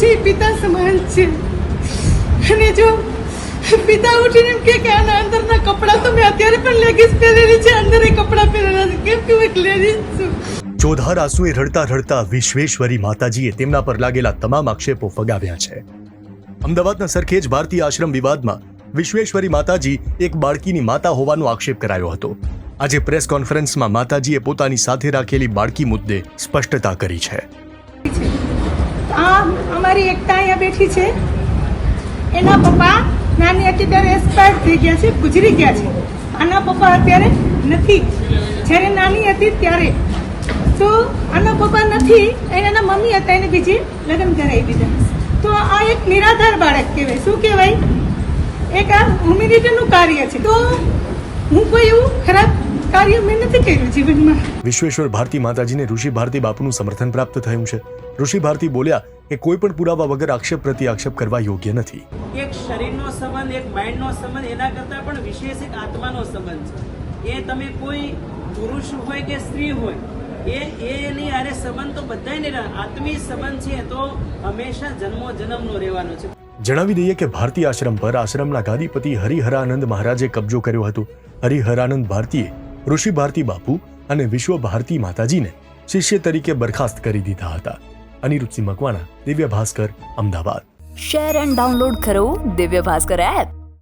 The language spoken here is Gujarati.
છે એ પિતા સમાન છે. અને જો પિતા ઉઠીને એમ કે આના અંદરના કપડાં તો મેં અત્યારે પણ લેગીસ પહેરેલી છે, અંદર કપડાં પહેરેલા છે. કેમ કે હું એક લેડીઝ છું. ચોધાર આંસુએ રડતા રડતા વિશ્વેશ્વરી માતાજીએ તેમના પર લાગેલા તમામ આક્ષેપો ફગાવ્યા છે. અમદાવાદના સરખેજ ભારતીય આશ્રમ વિવાદમાં વિશ્વેશ્વરી માતાજી એક બાળકીની માતા હોવાનો આક્ષેપ કરાયો હતો. આજે પ્રેસ કોન્ફરન્સમાં માતાજીએ પોતાની સાથે રાખેલી બાળકી મુદ્દે સ્પષ્ટતા કરી છે. અમારી એકતા અહીંયા બેઠી છે. એના પપ્પા નાની હતી ત્યારે એક્સપાયર થઈ ગયા છે, ગુજરી ગયા છે. આના પપ્પા અત્યારે નથી. જ્યારે નાની હતી ત્યારે. તો આના પપ્પા નથી એને એના મમ્મી હતા, એને બીજી લગ્ન કરાવી દીધા. તો આ એક નિરાધાર બાળક કહેવાય. શું કહેવાય? એક આ હ્યુમિનિટીનું કાર્ય છે. તો હું કોઈ એવું ખરાબ કાર્ય મેં નથી કર્યું જીવનમાં. વિશ્વેશ્વર ભારતી માતાજીને ઋષિ ભારતી બાપુનું સમર્થન પ્રાપ્ત થયું છે. ઋષિ ભારતી બોલ્યા કે કોઈ પણ પુરાવા વગર આક્ષેપ પ્રતિ આક્ષેપ કરવા યોગ્ય નથી. એક શરીરનો સંબંધ એક માઇન્ડનો સંબંધ એના કરતાં પણ વિશેષ એક આત્માનો સંબંધ છે. એ તમે કોઈ પુરુષ હોય કે સ્ત્રી હોય એ એ એની આરે સંબંધ તો બધાય ને આત્મીય સંબંધ છે તો હંમેશા જન્મો જન્મનો રહેવાનો છે. જણાવી દઈએ કે ભારતીય આશ્રમ પર આશ્રમના ગાદીપતિ હરિહરાનંદ મહારાજે કબજો કર્યો હતો. હરિહરાનંદ ભારતીએ ઋષિ ભારતી બાપુ અને વિશ્વ ભારતી માતાજીને શિષ્ય તરીકે બરખાસ્ત કરી દીધા હતા. Aniruddhsinh Makwana Divya Bhaskar Ahmedabad. Share and download કરો દિવ્ય ભાસ્કર એપ